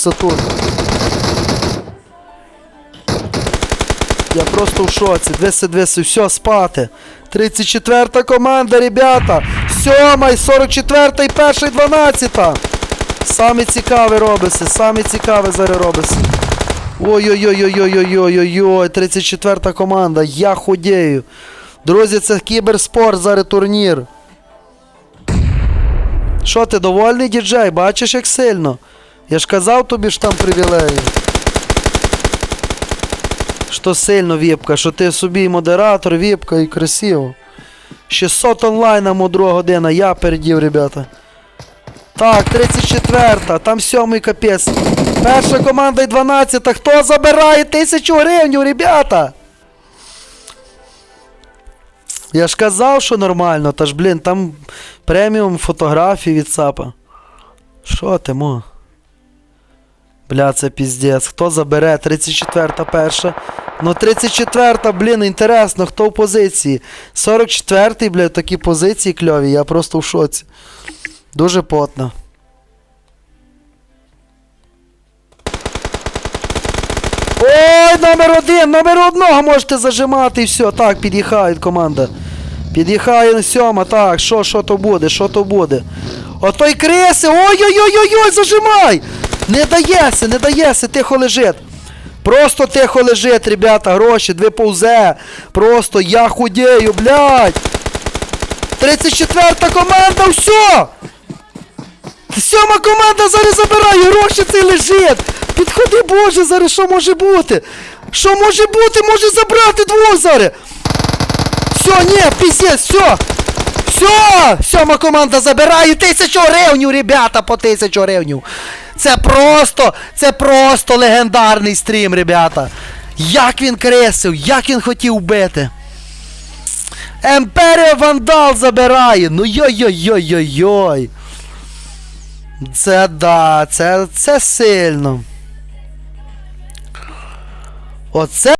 Сатурн. Я просто в шоці. Двиси, двиси, все, спати. 34 команда, ребята. Сьома, 44, перша і 12. Саме цікаве робиться, саме цікаве зараз робиться. Ой-ой-ой-ой-ой-ой-ой-ой, 34 команда, я худею. Друзі, це кіберспорт, зараз турнір. Що ти довольний, діджей? Бачиш, як сильно? Я ж казав тобі ж там привілеї. Що сильно віпка, що ти собі модератор, віпка і красиво. 600 онлайн на мудро година, я передів, ребята. Так, 34-та, там сьомий капець. Перша команда і 12-та. Хто забирає тисячу гривень, ребята? Я ж казав, що нормально, та ж, блін, там преміум фотографії від САПа. Що ти, мо? Бля, це піздець. Хто забере? 34-та перша. Ну, 34-та, блін, інтересно, хто в позиції. 44-й, блядь, такі позиції кльові, я просто в шоці. Дуже потно. Ой, номер один, номер одного можете зажимати і все. Так, під'їхає команда. Під'їхає сьома, так, що, що то буде, що то буде. Отой криси, ой-ой-ой-ой-ой, зажимай! Не даєся, не даєся, тихо лежить. Просто тихо лежить, ребята, гроші, дві повзе. Просто я худею, блядь. 34-та команда, все! Сьома команда зараз забирає, гроші цей лежить. Підходи, Боже, зараз що може бути? Що може бути? Може забрати двох зараз. Все, ні, піздець, все. Все! Сьома команда забирає тисячу гривню, ребята, по тисячу гривню. Це просто, це просто легендарний стрім, ребята. Як він кресив, як він хотів бити. Емперія Вандал забирає. Ну йой-йой-йой-йой-йой. Це да, це, це сильно. Оце